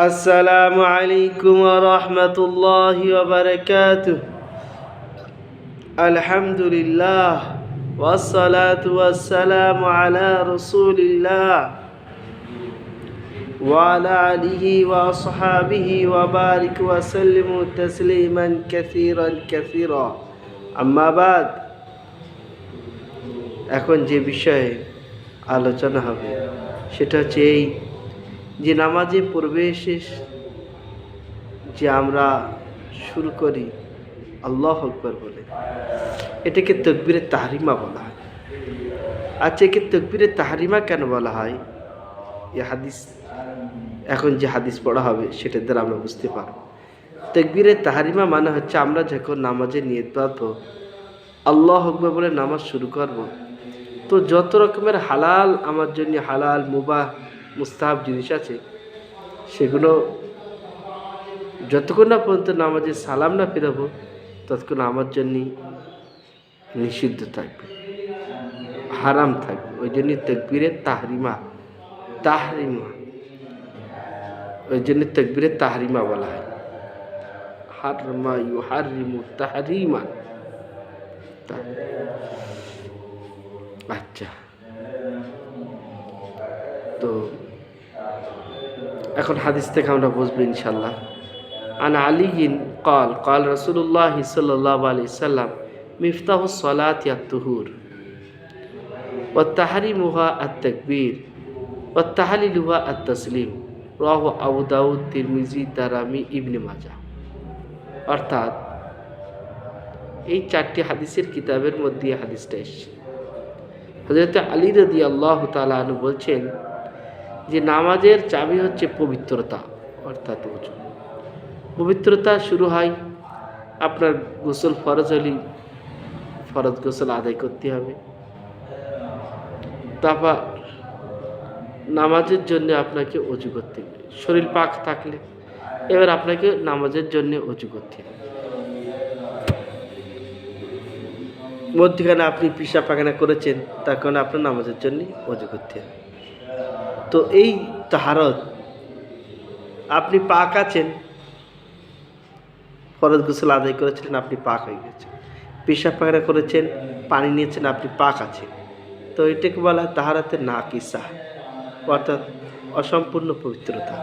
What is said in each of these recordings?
السلام عليكم ورحمة الله وبركاته الحمد لله والصلاة والسلام على رسول الله وعلى آله وأصحابه وبارك وسلم تسليما كثيرا كثيرا أما بعد এখন যে বিষয়ে আলোচনা হবে সেটা হচ্ছে এই যে নামাজে প্রবেশে যে আমরা শুরু করি, আল্লাহ আকবর বলে। এটাকে তকবিরে তাহরিমা বলা হয়। আচ্ছা একে তকবিরে তাহরিমা কেন বলা হয়? এ হাদিস, এখন যে হাদিস পড়া হবে সেটার দ্বারা আমরা বুঝতে পারব। তকবিরে তাহারিমা মানে হচ্ছে আমরা যখন নামাজে নিয়ে পাবো আল্লাহ আকবর বলে নামাজ শুরু করব। তো যত রকমের হালাল, আমার জন্য হালাল, মুবাহ মুস্তাহাব জিনিস আছে, সেগুলো যতক্ষণ না পর্যন্ত নামাজে সালাম না ফেরাবো, ততক্ষণ আমার জন্য নিষিদ্ধ থাকবে, হারাম থাকবে। ওই জন্য তকবিরে তাহরিমা তাহরিমা। ওই জন্য তকবিরে তাহরিমা বলা হয়। হারমা ইউ হারিমু তাহরিমা আচ্ছা। তো এখন হাদিস থেকে আমরা বুঝব ইনশাল্লাহ আন আলিগিন কল কল রসুল্লাহ সাল্লাহ আলি সাল্লাম, মিফতাহ সলাত ইয়াতুহুর ও তাহারিমুহা আত তকবীর ও তাহালিলুহা আত তসলিম রাহ আবুদাউদ তিরমিজি দারামি ইবনে মাজা অর্থাৎ এই চারটি হাদিসের কিতাবের মধ্যে হাদিসটা এসছে। হজরত আলী রদি আল্লাহ তালু বলছেন যে নামাজের চাবি হচ্ছে পবিত্রতা, অর্থাৎ উঁচু পবিত্রতা শুরু হয় আপনার গোসল ফরজ হলি ফরজ গোসল আদায় করতে হবে। তারপর নামাজের জন্য আপনাকে অজু করতে হবে। শরীর পাক থাকলে এবার আপনাকে নামাজের জন্য অজু করতে হবে। মধ্যখানে আপনি পিসা পাখানা করেছেন তার কারণে আপনার নামাজের জন্য অজু করতে হবে। তো এই তাহারত আপনি পাক আছেন। ফরজ গোসল আদায় করেছিলেন, আপনি পাক হয়ে গেছেন। পেশাব পাখানা করেছেন, পানি নিয়েছেন, আপনি পাক আছেন। তো এটাকে বলা হয় তাহারাতে না কিসা, অর্থাৎ অসম্পূর্ণ পবিত্রতা।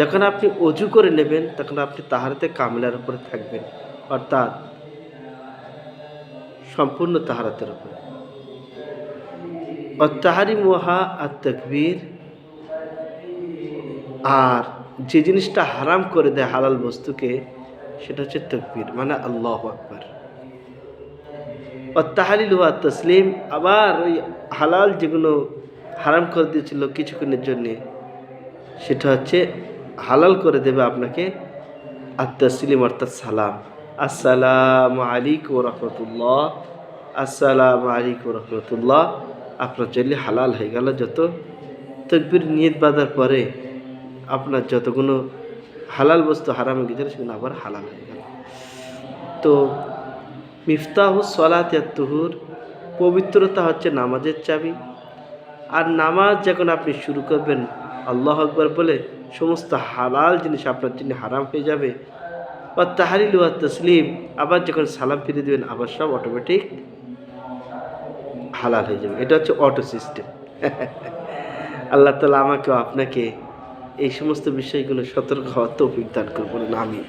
যখন আপনি অজু করে নেবেন, তখন আপনি তাহারাতে কামলার উপরে থাকবেন, অর্থাৎ সম্পূর্ণ তাহারাতের উপরে। তাহারি মোহা আর আর যে জিনিসটা হারাম করে দেয় হালাল বস্তুকে, সেটা হচ্ছে তকবীর মানে আল্লাহ আকবর। তাহারিল ওয়া তসলিম, আবার ওই হালাল যেগুলো হারাম করে দিয়েছিল কিছুক্ষণের জন্যে, সেটা হচ্ছে হালাল করে দেবে আপনাকে আর তসলিম অর্থাৎ সালাম। আসসালামু আলাইকুম রহমতুল্লাহ, আসসালামু আলাইকুম রহমতুল্লাহ। আপনার জন্য হালাল হয়ে গেল যত। তকবির নিয়ত বাঁধার পরে আপনার যতগুলো হালাল বস্তু হারাম হয়ে গেছিল সেগুলো আবার হালাল হয়ে গেল। তো মিফতাহ সলাত তুহুর, পবিত্রতা হচ্ছে নামাজের চাবি। আর নামাজ যখন আপনি শুরু করবেন, আল্লাহ আকবর বলে সমস্ত হালাল জিনিস আপনার জন্য হারাম হয়ে যাবে। বা তাহারিল ওয়া তসলিম, আবার যখন সালাম ফিরে দেবেন, আবার সব অটোমেটিক হালাল হয়ে যাবে। এটা হচ্ছে অটো সিস্টেম আল্লাহ তালা আমাকেও আপনাকে এই সমস্ত বিষয়গুলো সতর্ক হওয়ার তৌফিক দান করবেন আমি